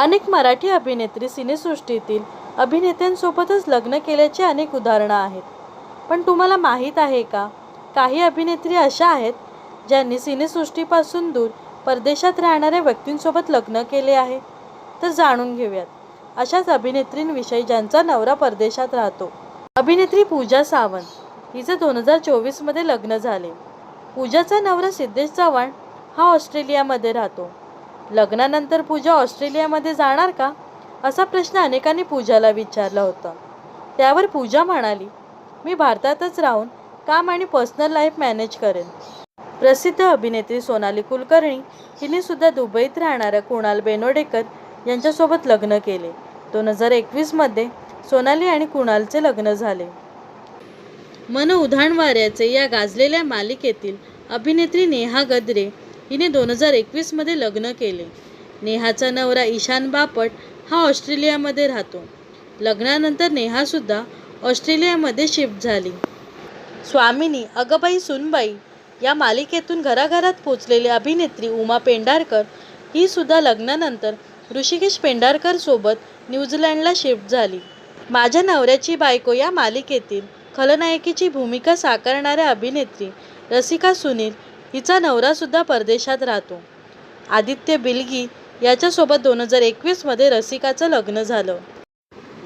अनेक मराठी अभिनेत्री सिनेसृष्टीतील अभिनेत्यांसोबतच लग्न केल्याची अनेक उदाहरणं आहेत. पण तुम्हाला माहीत आहे का? काही अभिनेत्री अशा आहेत ज्यांनी सिनेसृष्टीपासून दूर परदेशात राहणाऱ्या व्यक्तींसोबत लग्न केले आहे. तर जाणून घेऊयात. अशाच अभिनेत्रींविषयी ज्यांचा नवरा परदेशात राहतो. अभिनेत्री पूजा सावंत. हिचं दोन हजार चोवीसमध्ये लग्न झाले. पूजाचा नवरा सिद्धेश चव्हाण हा ऑस्ट्रेलियामध्ये राहतो. लग्नानंतर पूजा ऑस्ट्रेलियामध्ये जाणार का? असा प्रश्न अनेकांनी पूजाला विचारला होता. त्यावर पूजा म्हणाली मी भारतातच राहून काम आणि पर्सनल लाईफ मॅनेज करेन. प्रसिद्ध अभिनेत्री सोनाली कुलकर्णी हिने सुद्धा दुबईत राहणाऱ्या कुणाल बेनोडेकर यांच्यासोबत लग्न केले. दोन हजार एकवीसमध्ये सोनाली आणि कुणालचे लग्न झाले. मन उधाण वाऱ्याचे या गाजलेल्या मालिकेतील अभिनेत्री नेहा गद्रे हिने दोन हजार एकवीसमध्ये लग्न केले. नेहाचा नवरा ईशान बापट हा ऑस्ट्रेलियामध्ये राहतो. लग्नानंतर नेहासुद्धा ऑस्ट्रेलियामध्ये शिफ्ट झाली. स्वामिनी अगबाई सुनबाई या मालिकेतून घराघरात पोचलेली अभिनेत्री उमा पेंढारकर ही सुद्धा लग्नानंतर ऋषिकेश पेंढारकर सोबत न्यूझीलँडला शिफ्ट झाली. माझ्या नवऱ्याची बायको या मालिकेतील खलनायकीची भूमिका साकारणाऱ्या अभिनेत्री रसिका सुनील हिचा नवरासुद्धा परदेशात राहतो. आदित्य बिलगी याच्यासोबत दोन हजार एकवीसमध्ये रसिकाचं लग्न झालं.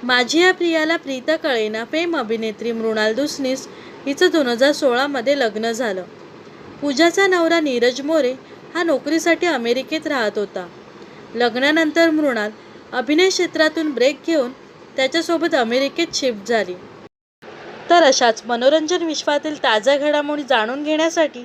माझी या प्रियाला प्रीत कळेना फेम अभिनेत्री मृणाल दुसनीस हिचं दोन हजार सोळामध्ये लग्न झालं. पूजाचा नवरा नीरज मोरे हा नोकरीसाठी अमेरिकेत राहत होता. लग्नानंतर मृणाल अभिनय क्षेत्रातून ब्रेक घेऊन त्याच्यासोबत अमेरिकेत शिफ्ट झाली. तर अशाच मनोरंजन विश्वातील ताज्या घडामोडी जाणून घेण्यासाठी